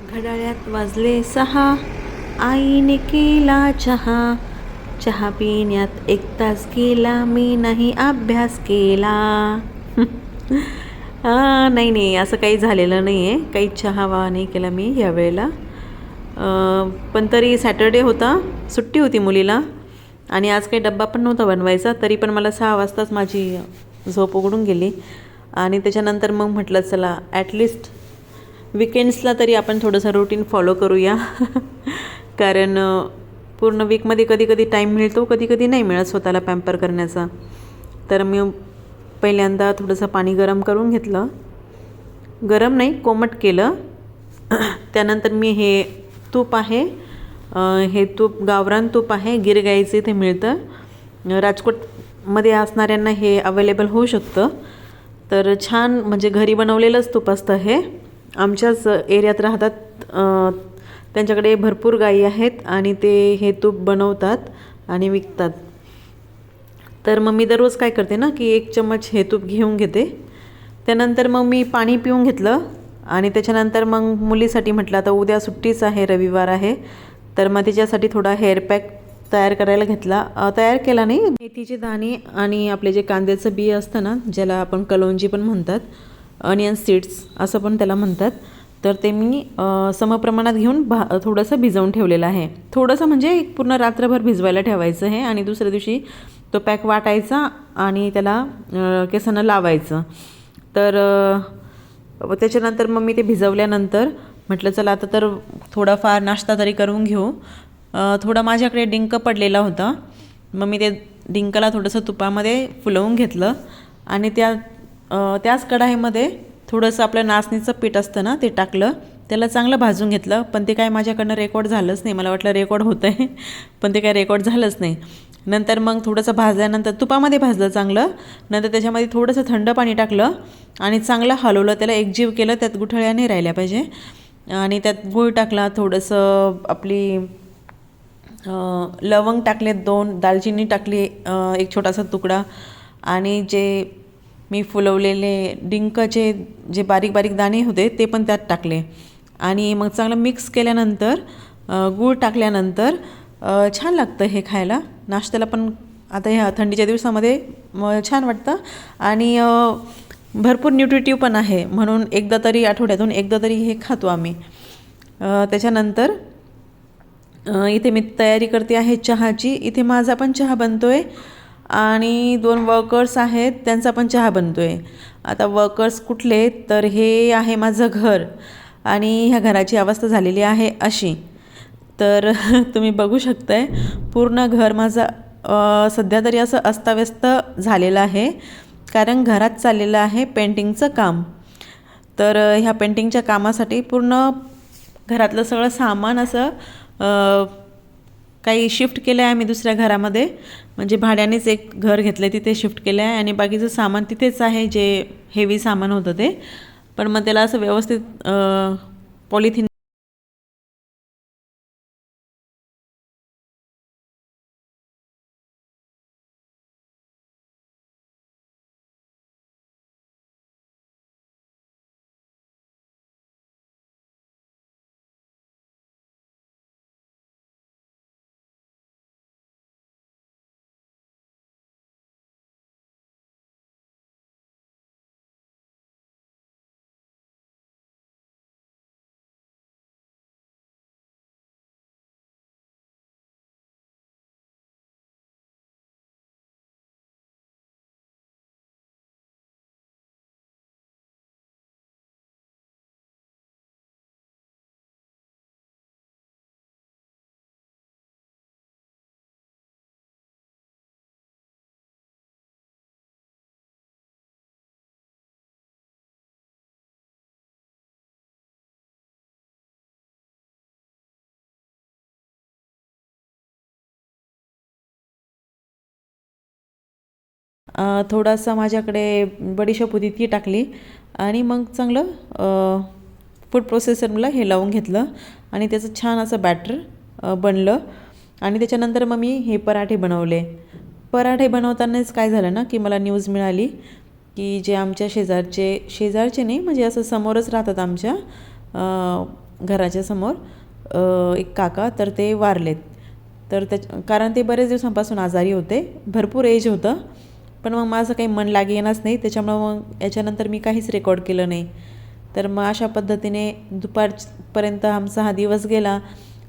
घड्याळ्यात वाजले सहा. आईने केला चहा. चहा पिण्यात एक तास गेला. मी नाही अभ्यास केला. नाही नाही असं काही झालेलं नाही आहे काही चहा वा नाही केला मी यावेळेला पण तरी सॅटर्डे होता. सुट्टी होती मुलीला. आणि आज काही डब्बा पण नव्हता बनवायचा. तरी पण मला सहा वाजताच माझी झोप उघडून गेली. आणि त्याच्यानंतर मग म्हटलं चला ॲटलिस्ट विकेंड्सला तरी आपण थोडंसं रुटीन फॉलो करूया. कारण पूर्ण वीकमध्ये कधी कधी टाईम मिळतो कधी कधी नाही मिळत स्वतःला पॅम्पर करण्याचा. तर मी पहिल्यांदा थोडंसं पाणी गरम करून घेतलं. गरम नाही कोमट केलं. त्यानंतर मी हे तूप आहे हे तूप गावरान तूप आहे गिर गाईचं इथे मिळतं. राजकोटमध्ये असणाऱ्यांना हे अवेलेबल होऊ शकतं. तर छान म्हणजे घरी बनवलेलंच तूप असतं हे. आमच्याच एरियात राहतात त्यांच्याकडे भरपूर गायी आहेत आणि ते हे तूप बनवतात आणि विकतात. तर मग मी दररोज काय करते ना की एक चम्मच हे तूप घेऊन घेते. त्यानंतर मग मी पाणी पिऊन घेतलं आणि त्याच्यानंतर मग मुलीसाठी म्हटलं आता उद्या सुट्टीच आहे रविवार आहे. तर मग तिच्यासाठी थोडा हेअर पॅक तयार करायला घेतला. तयार केला नाही. मेथीचे दाणे आणि आपले जे कांद्याचं बी असतं ना ज्याला आपण कलोंजी पण म्हणतात अनियन सीड्स असं पण त्याला म्हणतात. तर ते मी समप्रमाणात घेऊन भा थोडंसं भिजवून ठेवलेलं आहे. थोडंसं म्हणजे एक पूर्ण रात्रभर भिजवायला ठेवायचं आहे आणि दुसऱ्या दिवशी तो पॅक वाटायचा आणि त्याला केसांना लावायचं. तर त्याच्यानंतर मग मी ते भिजवल्यानंतर म्हटलं चला आता तर थोडाफार नाश्ता तरी करून घेऊ. थोडा माझ्याकडे डिंक पडलेला होता. मग मी ते डिंकाला थोडंसं तुपामध्ये फुलवून घेतलं आणि त्या त्याच कढाईमध्ये थोडंसं आपलं नाचणीचं पीठ असतं ना ते टाकलं. त्याला चांगलं भाजून घेतलं पण ते काय माझ्याकडनं रेकॉर्ड झालंच नाही. मला वाटलं रेकॉर्ड होतं आहे पण ते काय रेकॉर्ड झालंच नाही. नंतर मग थोडंसं भाजल्यानंतर तुपामध्ये भाजलं चांगलं. नंतर त्याच्यामध्ये थोडंसं थंड पाणी टाकलं आणि चांगलं हलवलं. त्याला एकजीव केलं त्यात गुठळ्या नाही राहिल्या पाहिजे. आणि त्यात गूळ टाकला थोडंसं आपली लवंग टाकले दोन दालचिनी टाकली एक छोटासा तुकडा. आणि जे मी फुलवलेले डिंकचे जे बारीक बारीक दाणे होते ते पण त्यात टाकले. आणि मग चांगलं मिक्स केल्यानंतर गूळ टाकल्यानंतर छान लागतं हे खायला. नाश्त्याला पण आता ह्या थंडीच्या दिवसामध्ये म छान वाटतं. आणि भरपूर न्यूट्रिटिव्ह पण आहे. म्हणून एकदा तरी आठवड्यातून एकदा तरी हे खातो आम्ही. त्याच्यानंतर इथे मी तयारी करते आहे चहाची. इथे माझा पण चहा बनतो आहे आणि दोन वर्कर्स आहेत त्यांचा पण चहा बनतो आहे आता वर्कर्स कुठले तर हे आहे माझं घर आणि ह्या घराची अवस्था झालेली आहे अशी. तर तुम्ही बघू शकताय पूर्ण घर माझं सध्या तरी असं अस्ताव्यस्त झालेलं आहे. कारण घरात चाललेलं आहे पेंटिंगचं काम. तर ह्या पेंटिंगच्या कामासाठी पूर्ण घरातलं सगळं सामान असं काही शिफ्ट केलं आहे आम्ही दुसऱ्या घरामध्ये. म्हणजे भाड्यानेच एक घर घेतलं आहे तिथे शिफ्ट केलं आहे आणि बाकीचं सामान तिथेच आहे जे हेवी सामान होतं ते. पण मग त्याला असं व्यवस्थित पॉलिथिन थोडासा माझ्याकडे बडीशेप होती ती टाकली. आणि मग चांगलं फूड प्रोसेसरला हे लावून घेतलं. आणि त्याचं छान असं बॅटर बनलं. आणि त्याच्यानंतर मग मी हे पराठे बनवले. पराठे बनवतानाच काय झालं ना की मला न्यूज मिळाली की जे आमच्या शेजारचे शेजारचे नाही म्हणजे असं समोरच राहतात आमच्या घराच्या समोर एक काका तर ते वारलेत. तर त्या कारण ते बरेच दिवसांपासून आजारी होते. भरपूर एज होतं. पण मग माझं काही मन लागे येणार नाही. त्याच्यामुळं मग याच्यानंतर मी काहीच रेकॉर्ड केलं नाही. तर मग अशा पद्धतीने दुपारपर्यंत आमचा हा दिवस गेला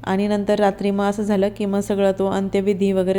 आणि नंतर रात्री मग असं झालं की मग सगळं तो अंत्यविधी वगैरे